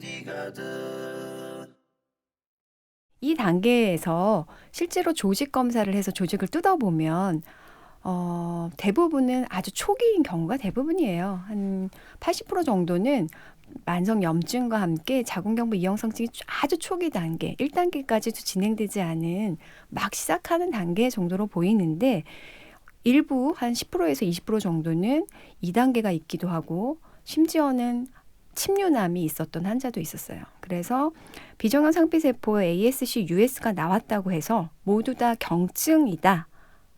어디 가든 이 단계에서 실제로 조직 검사를 해서 조직을 뜯어보면 어, 대부분은 아주 초기인 경우가 대부분이에요. 한 80% 정도는 만성 염증과 함께 자궁경부 이형성증이 아주 초기 단계, 1단계까지도 진행되지 않은 막 시작하는 단계 정도로 보이는데 일부 한 10%에서 20% 정도는 2단계가 있기도 하고 심지어는 침류남이 있었던 환자도 있었어요. 그래서 비정형 상피세포 ASC, US가 나왔다고 해서 모두 다 경증이다.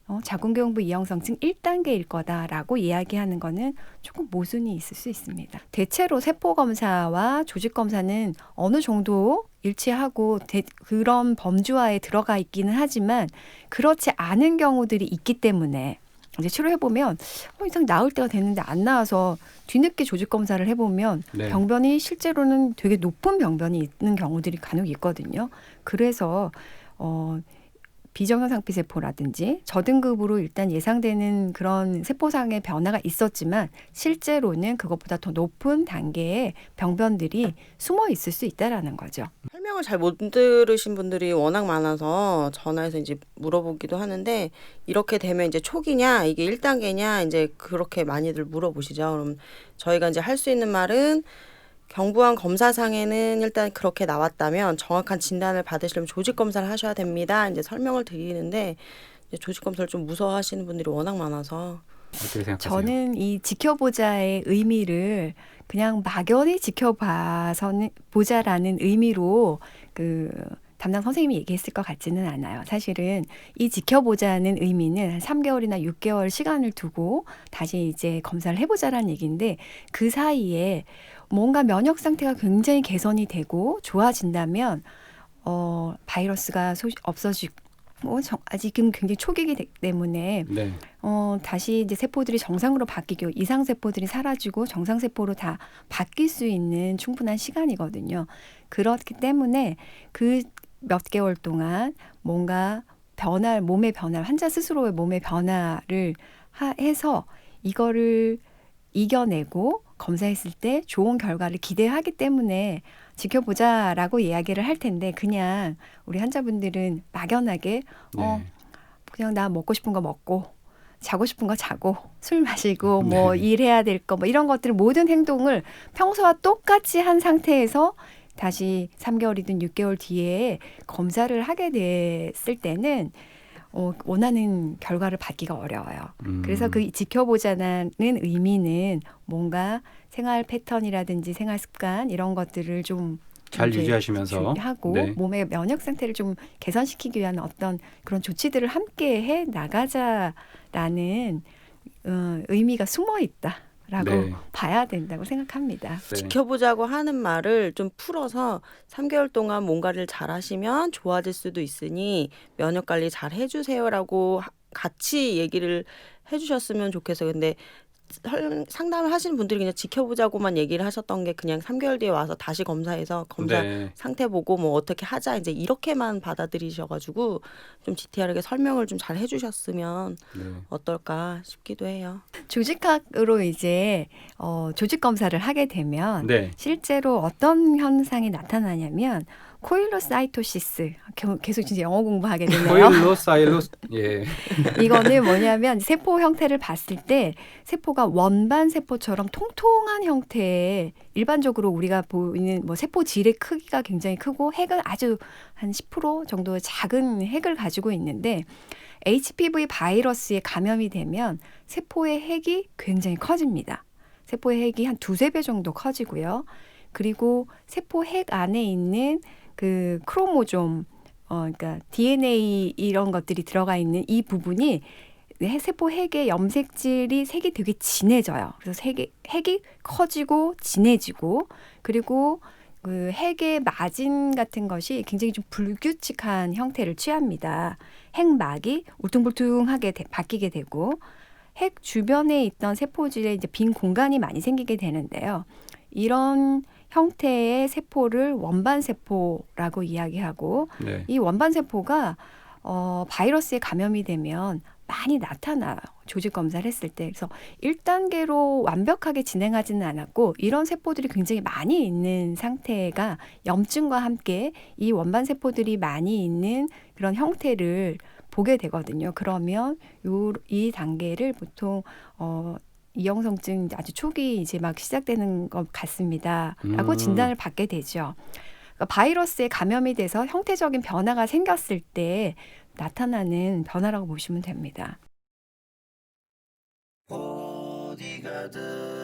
어, 자궁경부 이형성증 1단계일 거다라고 이야기하는 거는 조금 모순이 있을 수 있습니다. 대체로 세포 검사와 조직 검사는 어느 정도 일치하고 대, 그런 범주화에 들어가 있기는 하지만 그렇지 않은 경우들이 있기 때문에 이제 치료해 보면 어, 이상 나을 때가 됐는데 안 나와서 뒤늦게 조직 검사를 해보면 네. 병변이 실제로는 되게 높은 병변이 있는 경우들이 간혹 있거든요. 그래서 어 비정형 상피 세포라든지 저등급으로 일단 예상되는 그런 세포상의 변화가 있었지만 실제로는 그것보다 더 높은 단계의 병변들이 숨어 있을 수 있다라는 거죠. 설명을 잘 못 들으신 분들이 워낙 많아서 전화해서 이제 물어보기도 하는데 이렇게 되면 이제 초기냐 이게 1단계냐 이제 그렇게 많이들 물어보시죠. 그럼 저희가 이제 할 수 있는 말은 경부암 검사상에는 일단 그렇게 나왔다면 정확한 진단을 받으시려면 조직 검사를 하셔야 됩니다. 이제 설명을 드리는데 이제 조직 검사를 좀 무서워하시는 분들이 워낙 많아서 어떻게 생각하세요? 저는 이 지켜보자의 의미를 그냥 막연히 지켜봐서는 보자라는 의미로 그 담당 선생님이 얘기했을 것 같지는 않아요. 사실은 이 지켜보자는 의미는 한 3개월이나 6개월 시간을 두고 다시 이제 검사를 해보자라는 얘기인데 그 사이에 뭔가 면역 상태가 굉장히 개선이 되고 좋아진다면 어 바이러스가 소, 없어지고 뭐 정- 아직은 굉장히 초기이기 때- 때문에 네. 어, 다시 이제 세포들이 정상으로 바뀌고 이상 세포들이 사라지고 정상 세포로 다 바뀔 수 있는 충분한 시간이거든요. 그렇기 때문에 그 몇 개월 동안 뭔가 변화, 몸의 변화, 환자 스스로의 몸의 변화를 하, 해서 이거를 이겨내고 검사했을 때 좋은 결과를 기대하기 때문에 지켜보자라고 이야기를 할 텐데 그냥 우리 환자분들은 막연하게 어, 네. 그냥 나 먹고 싶은 거 먹고 자고 싶은 거 자고 술 마시고 뭐 네. 일해야 될 거 뭐 이런 것들 모든 행동을 평소와 똑같이 한 상태에서 다시 3개월이든 6개월 뒤에 검사를 하게 됐을 때는 어, 원하는 결과를 받기가 어려워요. 음. 그래서 그 지켜보자는 의미는 뭔가 생활 패턴이라든지 생활 습관 이런 것들을 좀 잘 유지하시면서 하고 네. 몸의 면역 상태를 좀 개선시키기 위한 어떤 그런 조치들을 함께 해 나가자라는 어, 의미가 숨어 있다 라고 네. 봐야 된다고 생각합니다. 네. 지켜보자고 하는 말을 좀 풀어서 3개월 동안 뭔가를 잘 하시면 좋아질 수도 있으니 면역 관리 잘 해주세요라고 하- 같이 얘기를 해주셨으면 좋겠어요. 근데 설- 상담을 하시는 분들이 그냥 지켜보자고만 얘기를 하셨던 게 그냥 3개월 뒤에 와서 다시 검사해서 검사 네. 상태 보고 뭐 어떻게 하자 이제 이렇게만 받아들이셔가지고 좀 디테일하게 설명을 좀 잘 해주셨으면 네. 어떨까 싶기도 해요. 조직학으로 이제 어, 조직 검사를 하게 되면 네. 실제로 어떤 현상이 나타나냐면 코일로사이토시스 겨- 계속 진짜 영어 공부하게 되네요. 코일로 사일로 예. 이거는 뭐냐면 세포 형태를 봤을 때 세포가 원반 세포처럼 통통한 형태의 일반적으로 우리가 보이는 뭐 세포 질의 크기가 굉장히 크고 핵은 아주 한 10% 정도의 작은 핵을 가지고 있는데 HPV 바이러스에 감염이 되면 세포의 핵이 굉장히 커집니다. 세포의 핵이 한 두세 배 정도 커지고요. 그리고 세포 핵 안에 있는 그 크로모좀 어, 그러니까 DNA 이런 것들이 들어가 있는 이 부분이 해- 세포 핵의 염색질이 색이 되게 진해져요. 그래서 색이, 핵이 커지고 진해지고 그리고 그 핵의 마진 같은 것이 굉장히 좀 불규칙한 형태를 취합니다. 핵막이 울퉁불퉁하게 돼- 바뀌게 되고 핵 주변에 있던 세포질에 이제 빈 공간이 많이 생기게 되는데요. 이런 형태의 세포를 원반 세포라고 이야기하고 네. 이 원반 세포가 어, 바이러스에 감염이 되면 많이 나타나요. 조직 검사를 했을 때. 그래서 1단계로 완벽하게 진행하지는 않았고 이런 세포들이 굉장히 많이 있는 상태가 염증과 함께 이 원반 세포들이 많이 있는 그런 형태를 보게 되거든요. 그러면 요 이 단계를 보통 어 이형성증 아주 초기 이제 막 시작되는 것 같습니다라고 음. 진단을 받게 되죠. 그러니까 바이러스에 감염이 돼서 형태적인 변화가 생겼을 때 나타나는 변화라고 보시면 됩니다. 어디 가든